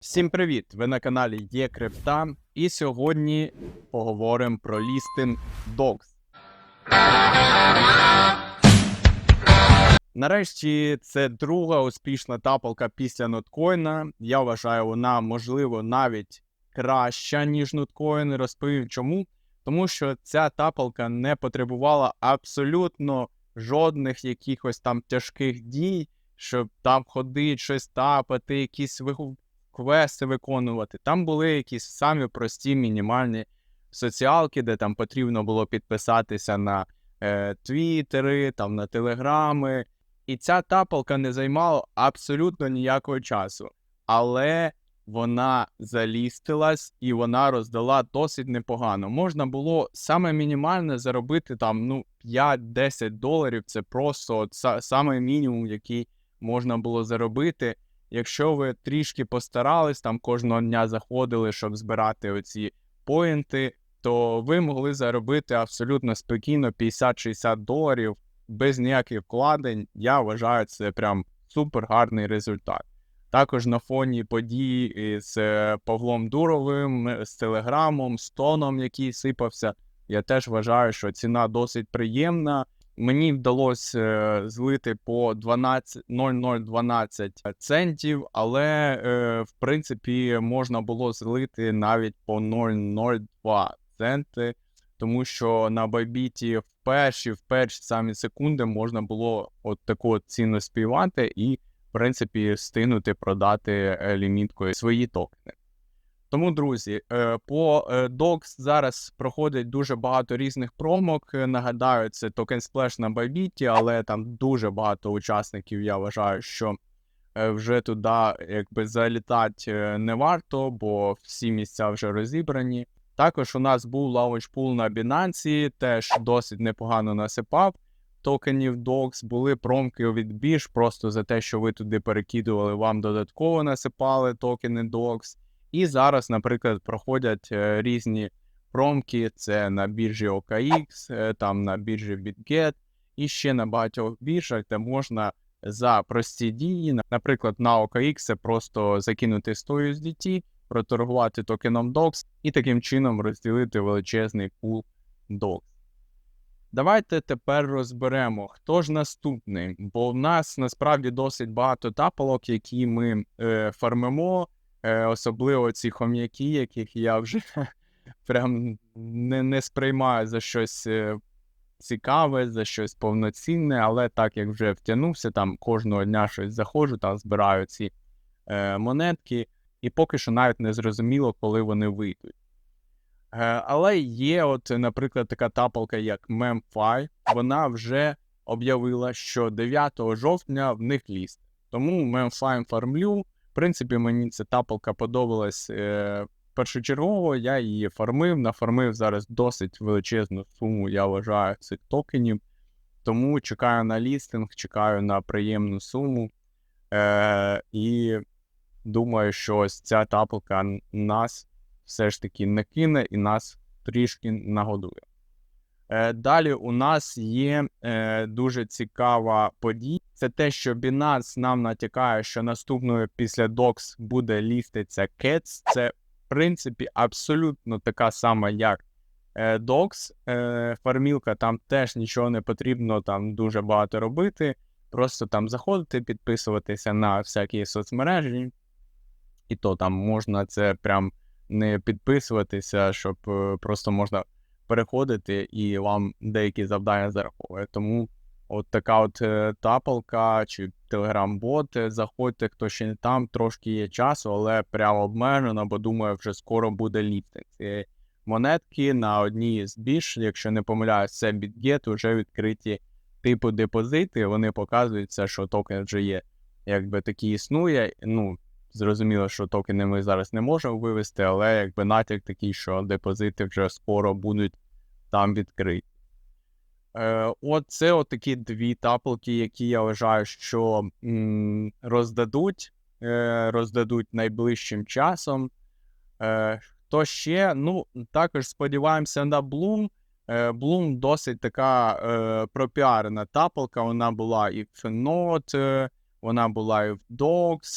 Всім привіт! Ви на каналі Є Крипта, і сьогодні поговоримо про лістинг Dogs. Нарешті це друга успішна тапалка після ноткоїна. Я вважаю, вона можливо навіть краща, ніж ноткоін. Розповім чому. Тому що ця тапалка не потребувала абсолютно жодних якихось там тяжких дій, щоб там ходити, щось тапати, якісь вигу- квести виконувати. Там були якісь самі прості мінімальні соціалки, де там потрібно було підписатися на е, твіттери, там на телеграми. І ця тапалка не займала абсолютно ніякого часу. Але вона залістилась і вона роздала досить непогано. Можна було саме мінімальне заробити там ну 5-10 доларів. Це просто от са- саме мінімум, який можна було заробити. Якщо ви трішки постарались, там кожного дня заходили, щоб збирати оці поінти, то ви могли заробити абсолютно спокійно 50-60 доларів без ніяких вкладень. Я вважаю, це прям супер гарний результат. Також на фоні подій з е, Павлом Дуровим, е, з Телеграмом, з Тоном, який сипався. Я теж вважаю, що ціна досить приємна. Мені вдалося е, злити по 12 0,012 центів, але е, в принципі можна було злити навіть по 0,02 центи, тому що на Байбіті в перші, в перші самі секунди можна було от таку от ціну співати і, в принципі, встигнути продати е, ліміткою свої токени. Тому, друзі, е, по е, DOX зараз проходить дуже багато різних промок. Е, Нагадаю, це токен Splash на Bybit, але там дуже багато учасників. Я вважаю, що вже туди якби залітати не варто, бо всі місця вже розібрані. Також у нас був лаунчпул на Binance, теж досить непогано насипав токенів DOX. Були промки від бірж просто за те, що ви туди перекидували, вам додатково насипали токени DOX. І зараз, наприклад, проходять е, різні промки: це на біржі OKX, е, там на біржі BitGet і ще на багатьох біржах, де можна за прості дії, наприклад, на OKX це просто закинути 100 USDT, проторгувати токеном DOX і таким чином розділити величезний пул DOX. Давайте тепер розберемо, хто ж наступний, бо в нас насправді досить багато тапалок, які ми е, фармимо, е, особливо ці хом'яки, яких я вже прям не, не сприймаю за щось е, цікаве, за щось повноцінне, але так як вже втягнувся, там кожного дня щось заходжу, там збираю ці е, монетки, і поки що навіть не зрозуміло, коли вони вийдуть. Е, Але є, от, наприклад, така тапалка, як MemFi, вона вже об'явила, що 9 жовтня в них ліст. Тому MemFi фармлю. В принципі, мені ця тапалка подобалась е, першочергово. Я її фармив, нафармив зараз досить величезну суму, я вважаю, цих токенів. Тому чекаю на лістинг, чекаю на приємну суму. Е, і думаю, що ось ця тапалка нас все ж таки накине і нас трішки нагодує. Е, Далі у нас є е, дуже цікава подія. Це те, що Binance нам натякає, що наступною після DOX буде ліститься CATS. Це, в принципі, абсолютно така сама, як е, DOX. Е, Фармілка там теж нічого не потрібно там дуже багато робити. Просто там заходити, підписуватися на всякі соцмережі, і то там можна це прям не підписуватися, щоб е, просто можна переходити і вам деякі завдання зараховує. Тому от така от е, тапалка чи телеграм-бот, е, заходьте, хто ще не там, трошки є часу, але прямо обмежено, бо думаю, вже скоро буде ліфтинг. цієї монетки на одній з бірж, якщо не помиляюсь, це BitGet, вже відкриті типу депозити. Вони показуються, що токен вже є, якби такий існує. Ну, Зрозуміло, що токени ми зараз не можемо вивести, але якби натяк такий, що депозити вже скоро будуть там відкриті. Е, от це от такі дві тапалки, які я вважаю, що роздадуть, е, роздадуть найближчим часом. Е, хто ще? Ну, також сподіваємося на. Е, Bloom досить така е, пропіарена тапалка. Вона була і в е, вона була і в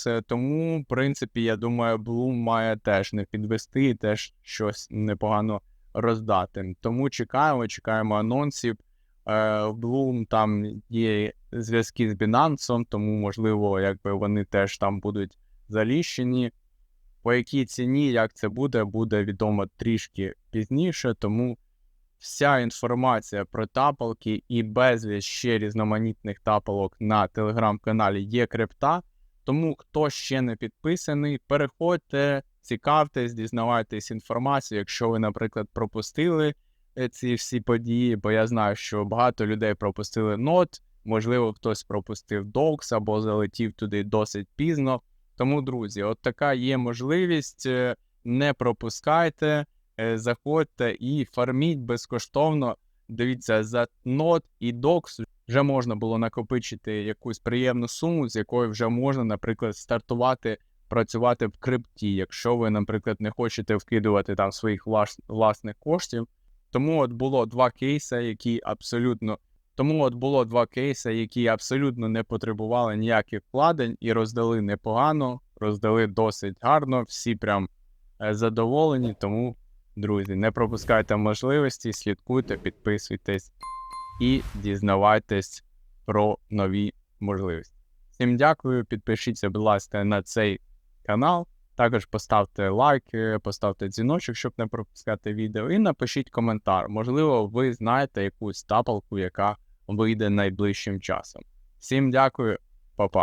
е, тому, в принципі, я думаю, Bloom має теж не підвести і теж щось непогано роздати. Тому чекаємо, чекаємо анонсів. Е, Bloom там є зв'язки з Binance, тому, можливо, якби вони теж там будуть заліщені. По якій ціні, як це буде, буде відомо трішки пізніше, тому вся інформація про тапалки і безліч ще різноманітних тапалок на телеграм-каналі є крипта. Тому хто ще не підписаний, переходьте, цікавтесь, дізнавайтесь інформацію, якщо ви, наприклад, пропустили е, ці всі події, бо я знаю, що багато людей пропустили нот, можливо, хтось пропустив Docs або залетів туди досить пізно. Тому, друзі, от така є можливість. е, Не пропускайте, е, заходьте і фарміть безкоштовно. Дивіться, за нот і докс вже можна було накопичити якусь приємну суму, з якою вже можна, наприклад, стартувати працювати в крипті, якщо ви, наприклад, не хочете вкидувати там своїх влас- власних коштів. Тому от було два кейси, які абсолютно тому от було два кейси, які абсолютно не потребували ніяких вкладень і роздали непогано, роздали досить гарно, всі прям е, задоволені. Тому, друзі, не пропускайте можливості, слідкуйте, підписуйтесь і дізнавайтесь про нові можливості. Всім дякую, підпишіться, будь ласка, на цей канал. Також поставте лайк, е, поставте дзвіночок, щоб не пропускати відео, і напишіть коментар. Можливо, ви знаєте якусь тапалку, яка вийде найближчим часом. Всім дякую, па-па.